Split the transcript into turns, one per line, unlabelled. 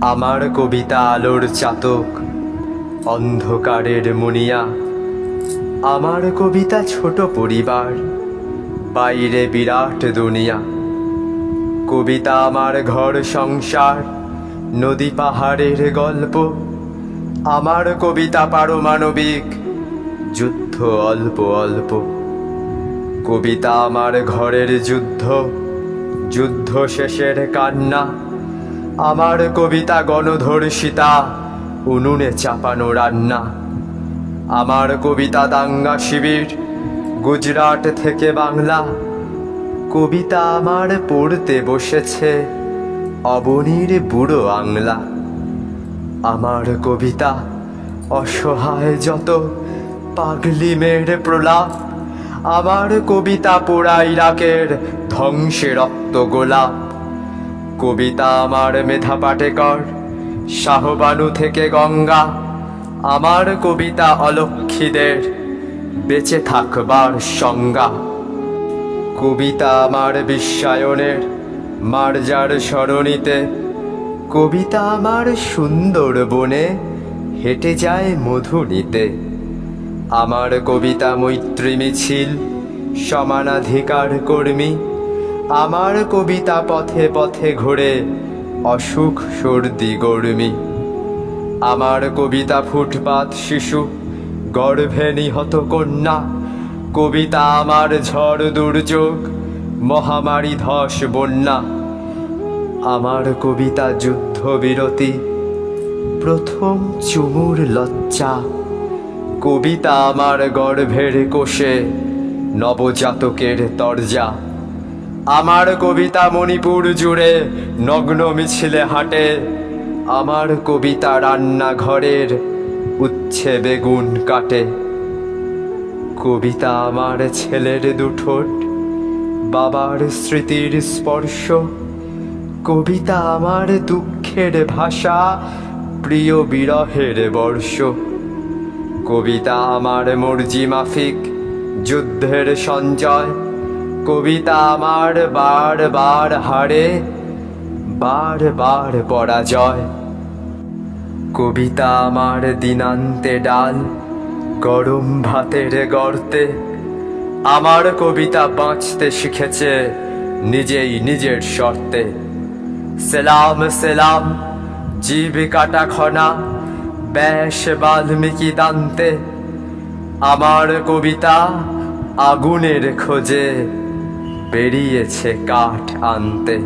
আমার কবিতা আলোর চাতক, অন্ধকারের মুনিয়া। আমার কবিতা ছোট পরিবার, বাইরে বিরাট দুনিয়া। কবিতা আমার ঘর সংসার, নদী পাহাড়ের গল্প। আমার কবিতা পারমাণবিক, যুদ্ধ অল্প অল্প। কবিতা আমার ঘরের যুদ্ধ যুদ্ধ শেষের কান্না। আমার কবিতা গণধর্ষিতা, উনুনে চাপানো রান্না। আমার কবিতা দাঙ্গা শিবির, গুজরাট থেকে বাংলা। কবিতা আমার পড়তে বসেছে অবনীর বুড়ো আংলা। আমার কবিতা অসহায় যত পাগলি মেয়ের প্রলাপ, আমার কবিতা পোড়া ইরাকের ধ্বংসে রক্ত গোলাপ। কবিতা আমার মেধা পাটেকর, শাহবানু থেকে গঙ্গা। আমার কবিতা অলক্ষীদের, বেঁচে থাকবার সংজ্ঞা। কবিতা আমার বিশ্বায়নের, মার্জার সরণিতে। কবিতা আমার সুন্দর বনে, হেঁটে যায় মধু নিতে আমার কবিতা মৈত্রী মিছিল, সমানাধিকার কর্মী। আমার কবিতা পথে পথে ঘোরে, অসুখ, সর্দি, গর্মী। আমার কবিতা ফুটপাত শিশু, গর্ভে নিহত কন্যা। কবিতা আমার ঝড় দুর্যোগ, মহামারী ধস বন্যা। আমার কবিতা যুদ্ধ বিরতি, প্রথম চুমুর লজ্জা। কবিতা আমার গর্ভের কোষে, নবজাতকের তরজা। আমার কবিতা মণিপুর জুড়ে নগ্ন মিছিলে হাঁটে। আমার কবিতা রান্নাঘরের উচ্ছে বেগুন কাটে। কবিতা আমার ছেলের দুঠোট, বাবার স্মৃতির স্পর্শ। কবিতা আমার দুঃখের ভাষা, প্রিয় বিরহের বর্ষ। কবিতা আমার মর্জি মাফিক, যুদ্ধের সঞ্জয় কবিতা আমার বার বার হারে, বার বার পরাজয় কবিতা আমার দিনান্তে ডাল, গরম ভাতের গর্তে। আমার কবিতা বাঁচতে শিখেছে নিজেই নিজের শর্তে। সেলাম সেলাম, জীবিকাটা খনা, ব্যাস বাল্মীকি দান্তে। আমার কবিতা আগুনের খোঁজে। বেরিয়েছে কাঠ আনতে।